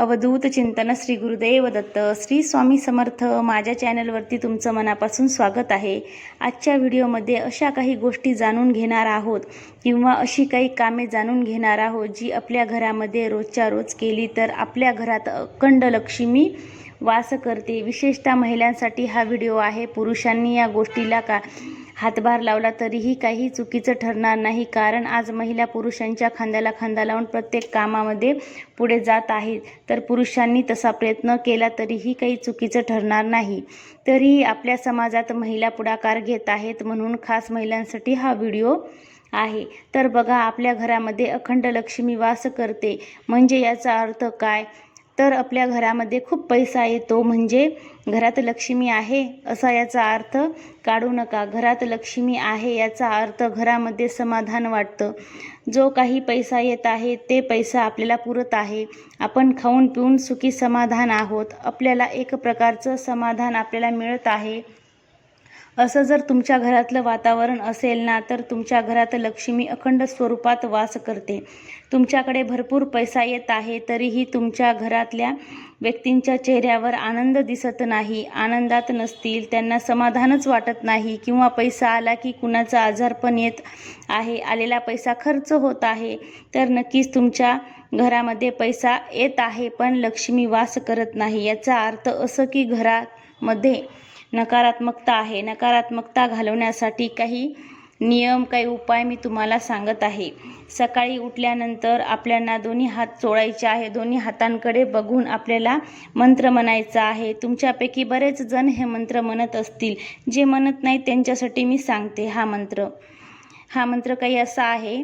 अवधूत चिंतन श्री गुरुदेव दत्त. श्री स्वामी समर्थ माझ्या चॅनलवरती तुमचं मनापासून स्वागत आहे. आजच्या व्हिडिओमध्ये अशा काही गोष्टी जाणून घेणार आहोत किंवा अशी काही कामे जाणून घेणार आहोत जी आपल्या घरामध्ये रोजच्या रोज केली तर आपल्या घरात अखंड लक्ष्मी वास करते. विशेषतः महिलांसाठी हा व्हिडिओ आहे. पुरुषांनी या गोष्टीला का हातभार लावला तरीही काही चुकीचं ठरणार नाही. कारण आज महिला पुरुषांच्या खांद्याला खांदा लावून प्रत्येक कामामध्ये पुढे जात आहेत. तर पुरुषांनी तसा प्रयत्न केला तरीही काही चुकीचं ठरणार नाही. तरीही आपल्या समाजात महिला पुढाकार घेत आहेत म्हणून खास महिलांसाठी हा व्हिडिओ आहे. तर बघा आपल्या घरामध्ये अखंड लक्ष्मी वास करते. म्हणजे याचा अर्थ काय? तर आपल्या घरामध्ये खूप पैसा येतो. म्हणजे घरात लक्ष्मी आहे असा याचा अर्थ काढू नका. घरात लक्ष्मी आहे याचा अर्थ घरामध्ये समाधान वाटतं. जो काही पैसा येत आहे ते पैसा आपल्याला पुरत आहे. आपण खाऊन पिऊन सुखी समाधान आहोत. आपल्याला एक प्रकारचं समाधान आपल्याला मिळत आहे. असं जर तुमच्या घरातलं वातावरण असेल ना तर तुमच्या घरात लक्ष्मी अखंड स्वरूपात वास करते. तुमच्याकडे भरपूर पैसा येत आहे तरीही तुमच्या घरातल्या व्यक्तींच्या चेहऱ्यावर आनंद दिसत नाही. आनंदात नसतील त्यांना समाधानच वाटत नाही. किंवा पैसा आला की कुणाचा आजारपण येत आहे आलेला पैसा खर्च होत आहे तर नक्कीच तुमच्या घरामध्ये पैसा येत आहे पण लक्ष्मी वास करत नाही. याचा अर्थ असं की घरामध्ये नकारात्मकता आहे. नकारात्मकता घालवण्यासाठी काही नियम काही उपाय मी तुम्हाला सांगत आहे. सकाळी उठल्यानंतर आपल्याला दोन्ही हात चोळायचे आहे. दोन्ही हातांकडे बघून आपल्याला मंत्र म्हणायचा आहे. तुमच्यापैकी बरेच जण हे मंत्र म्हणत असतील. जे म्हणत नाही त्यांच्यासाठी मी सांगते हा मंत्र. हा मंत्र काही असा आहे.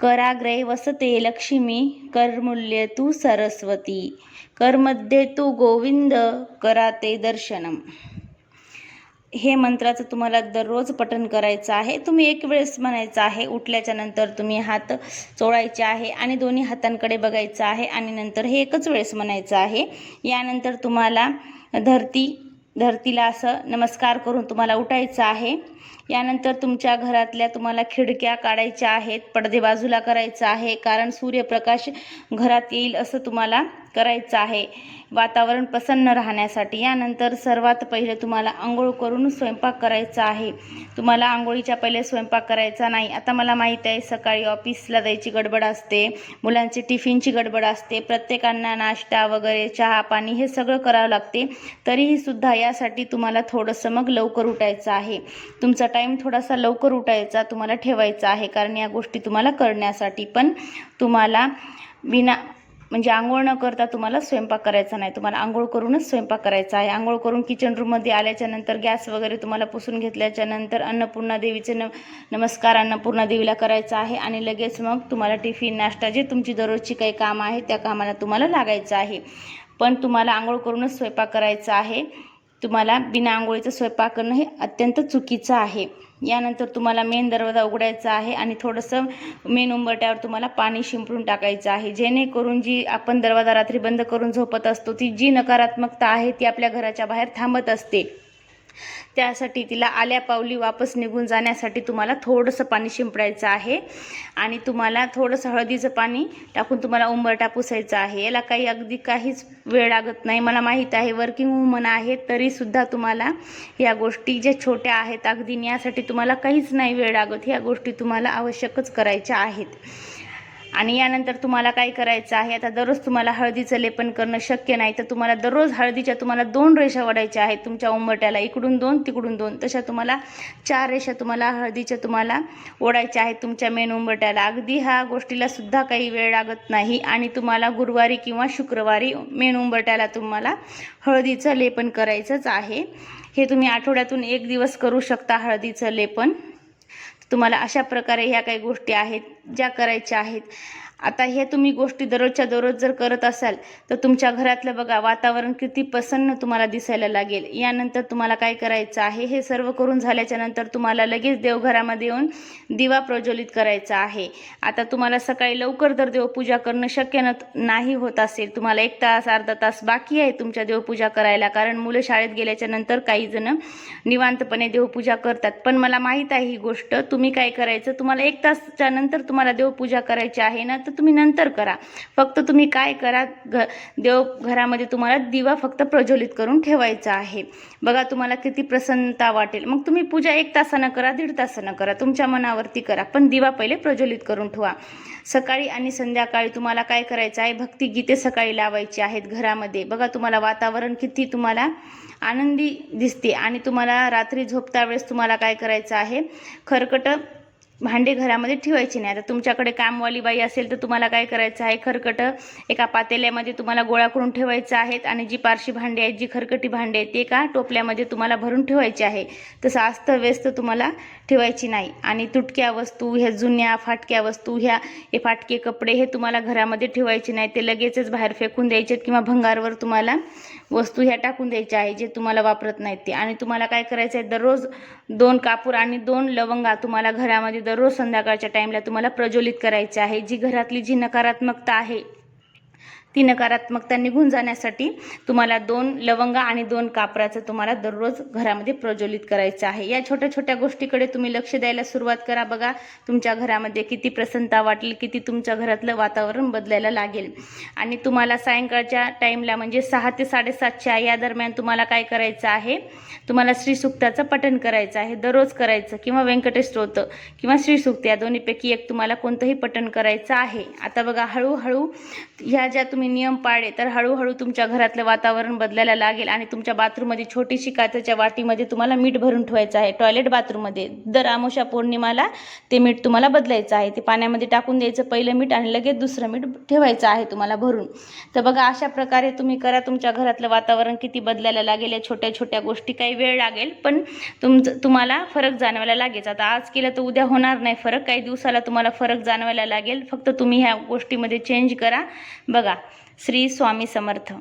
कराग्रे वसते लक्ष्मी करमूल्य तू सरस्वती. करमध्ये तू गोविंद कराते दर्शनम. हे मंत्राचं तुम्हाला दररोज पठण करायचं आहे. तुम्ही एक वेळेस म्हणायचं आहे उठल्याच्या नंतर तुम्ही हात चोळायचे आहे आणि दोन्ही हातांकडे बघायचं आहे आणि नंतर हे एकच वेळेस म्हणायचं आहे. यानंतर तुम्हाला धरती धरतीला असं नमस्कार करून तुम्हाला उठायचं आहे. यानंतर तुमच्या घरातल्या तुम्हाला खिडक्या काढायच्या आहेत पडदे बाजूला करायचं आहे कारण सूर्यप्रकाश घरात येईल असं तुम्हाला करायचं आहे. वातावरण प्रसन्न राहण्यासाठी यानंतर सर्वात पहिले तुम्हाला आंघोळ करून स्वयंपाक करायचा आहे. तुम्हाला आंघोळीच्या पहिले स्वयंपाक करायचा नाही. आता मला माहीत आहे सकाळी ऑफिसला जायची गडबड असते मुलांची टिफिनची गडबड असते प्रत्येकांना नाश्ता वगैरे चहा पाणी हे सगळं करावं लागते. तरीही सुद्धा यासाठी तुम्हाला थोडंसं मग लवकर उठायचं आहे. तुमचा टाईम थोडासा लवकर उठायचा तुम्हाला ठेवायचा आहे कारण या गोष्टी तुम्हाला करण्यासाठी पण तुम्हाला विना म्हणजे आंघोळ न करता तुम्हाला स्वयंपाक करायचा नाही. तुम्हाला आंघोळ करूनच स्वयंपाक करायचा आहे. आंघोळ करून किचन रूममध्ये आल्याच्यानंतर गॅस वगैरे तुम्हाला पुसून घेतल्याच्या नंतर अन्नपूर्णा देवीचे न नमस्कार अन्नपूर्णा देवीला करायचा आहे आणि लगेच मग तुम्हाला टिफिन नाश्ता जे तुमची दररोजची काही कामं आहेत त्या कामाला तुम्हाला लागायचं आहे. पण तुम्हाला आंघोळ करूनच स्वयंपाक करायचा आहे. तुम्हाला बिना आंघोळीचं स्वयंपाक करणं हे अत्यंत चुकीचं आहे. यानंतर तुम्हाला मेन दरवाजा उघडायचा आहे आणि थोडंसं मेन उंबरट्यावर तुम्हाला पाणी शिंपडून टाकायचं आहे. जेणेकरून जी आपण दरवाजा रात्री बंद करून झोपत असतो ती जी नकारात्मकता आहे ती आपल्या घराच्या बाहेर थांबत असते. त्यासाठी तिला आल्या पावली वापस निघून जाण्यासाठी तुम्हाला थोडंसं पाणी शिंपडायचं आहे. आणि तुम्हाला थोडंसं हळदीचं पाणी टाकून तुम्हाला उंबरटा पुसायचा आहे. याला काही अगदी काहीच वेळ लागत नाही. मला माहीत आहे वर्किंग वुमन आहे तरीसुद्धा तुम्हाला या गोष्टी ज्या छोट्या आहेत अगदी यासाठी तुम्हाला काहीच नाही वेळ लागत. ह्या गोष्टी तुम्हाला आवश्यकच करायच्या आहेत. आणि यानंतर तुम्हाला काय करायचं आहे? आता दररोज तुम्हाला हळदीचं लेपन करणं शक्य नाही तर तुम्हाला दररोज हळदीच्या तुम्हाला दोन रेषा ओढायच्या आहेत. तुमच्या उंबरट्याला इकडून दोन तिकडून दोन. तशा तुम्हाला चार रेषा तुम्हाला हळदीच्या तुम्हाला ओढायच्या आहेत तुमच्या मेन उंबरट्याला अगदी ह्या गोष्टीला सुद्धा काही वेळ लागत नाही आणि तुम्हाला गुरुवारी किंवा शुक्रवारी मेन उंबरट्याला तुम्हाला हळदीचं लेपन करायचंच आहे. हे तुम्ही आठवड्यातून एक दिवस करू शकता हळदीचं लेपन. तुम्हाला अशा प्रकारे ह्या काही गोष्टी आहेत ज्या करायच्या आहेत. आता हे तुम्ही गोष्टी दररोजच्या दररोज जर करत असाल तर तुमच्या घरातलं बघा वातावरण किती प्रसन्न तुम्हाला दिसायला लागेल. यानंतर तुम्हाला काय करायचं आहे हे सर्व करून झाल्याच्यानंतर तुम्हाला लगेच देवघरामध्ये येऊन दिवा प्रज्वलित करायचा आहे. आता तुम्हाला सकाळी लवकर जर देवपूजा करणं शक्य न नाही होत असेल. तुम्हाला एक तास अर्धा तास बाकी आहे तुमच्या देवपूजा करायला कारण मुलं शाळेत गेल्याच्यानंतर काही जण निवांतपणे देवपूजा करतात. पण मला माहीत आहे ही गोष्ट तुम्ही काय करायचं तुम्हाला एक तासच्या नंतर तुम्हाला देवपूजा करायची आहे ना तर तुम्ही नंतर करा. फक्त तुम्ही काय करा घ देव घरामध्ये तुम्हाला दिवा फक्त प्रज्वलित करून ठेवायचा आहे. बघा तुम्हाला किती प्रसन्नता वाटेल. मग तुम्ही पूजा एक तासानं करा दीड तासानं करा. तुमच्या मनावरती करा पण दिवा पहिले प्रज्वलित करून ठेवा. सकाळी आणि संध्याकाळी तुम्हाला काय करायचं आहे? भक्तिगीते सकाळी लावायची आहेत घरामध्ये. बघा तुम्हाला वातावरण किती तुम्हाला आनंदी दिसते. आणि तुम्हाला रात्री झोपता वेळेस तुम्हाला काय करायचं आहे? खरकट भांडे घरामध्ये ठेवायची नाही. आता तुमच्याकडे कामवाली बाई असेल तर तुम्हाला काय करायचं आहे? खरकटं एका पातेल्यामध्ये तुम्हाला गोळा करून ठेवायचं आहेत आणि जी पारशी भांडी आहेत जी खरकटी भांडी आहेत ते एका टोपल्यामध्ये तुम्हाला भरून ठेवायचे आहे. तसं अस्तव्यस्त तुम्हाला ठेवायची नाही. आणि तुटक्या वस्तू ह्या जुन्या फाटक्या वस्तू ह्या हे फाटके कपडे हे तुम्हाला घरामध्ये ठेवायचे नाही. ते लगेचच बाहेर फेकून द्यायचे किंवा भंगारवर तुम्हाला वस्तू ह्या टाकून द्यायच्या आहे जे तुम्हाला वापरत नाहीत ते. आणि तुम्हाला काय करायचं आहे? दररोज दोन कापूर आणि दोन लवंगा तुम्हाला घरामध्ये दररोज संध्याकाळच्या टाईमला तुम्हाला प्रज्वलित करायचे आहे. जी घरातली जी नकारात्मकता आहे ती नकारात्मकता निघून जाण्यासाठी तुम्हाला दोन लवंगा आणि दोन कापराचं तुम्हाला दररोज घरामध्ये प्रज्वलित करायचं आहे. या छोट्या छोट्या गोष्टीकडे तुम्ही लक्ष द्यायला सुरुवात करा बघा. तुमच्या घरामध्ये किती प्रसन्नता वाटेल किती तुमच्या घरातलं वातावरण बदलायला लागेल. आणि तुम्हाला सायंकाळच्या टाईमला म्हणजे सहा ते साडेसातच्या या दरम्यान तुम्हाला काय करायचं आहे? तुम्हाला श्रीसुक्ताचं पठण करायचं आहे. दररोज करायचं किंवा व्यंकटेश स्तोत्र किंवा श्रीसुक्त या दोन्हीपैकी एक तुम्हाला कोणतंही पठण करायचं आहे. आता बघा हळूहळू ह्या ज्या तुम्ही नियम पाळले तर हळूहळू तुमच्या घरातलं वातावरण बदलायला लागेल आणि तुमच्या बाथरूममध्ये छोटीशी काचेच्या वाटीमध्ये तुम्हाला मीठ भरून ठेवायचं आहे. टॉयलेट बाथरूममध्ये दर आमोशा पौर्णिमाला ते मीठ तुम्हाला बदलायचं आहे. ते पाण्यामध्ये टाकून द्यायचं पहिलं मीठ आणि लगेच दुसरं मीठ ठेवायचं आहे तुम्हाला भरून. तर बघा अशा प्रकारे तुम्ही करा. तुमच्या घरातलं वातावरण किती बदलायला लागेल या छोट्या छोट्या गोष्टी काही वेळ लागेल पण तुमचं तुम्हाला फरक जाणवायला लागेल. आता आज केलं तर उद्या होणार नाही फरक. काही दिवसाला तुम्हाला फरक जाणवायला लागेल. फक्त तुम्ही ह्या गोष्टीमध्ये चेंज करा. बघा श्री स्वामी समर्थ.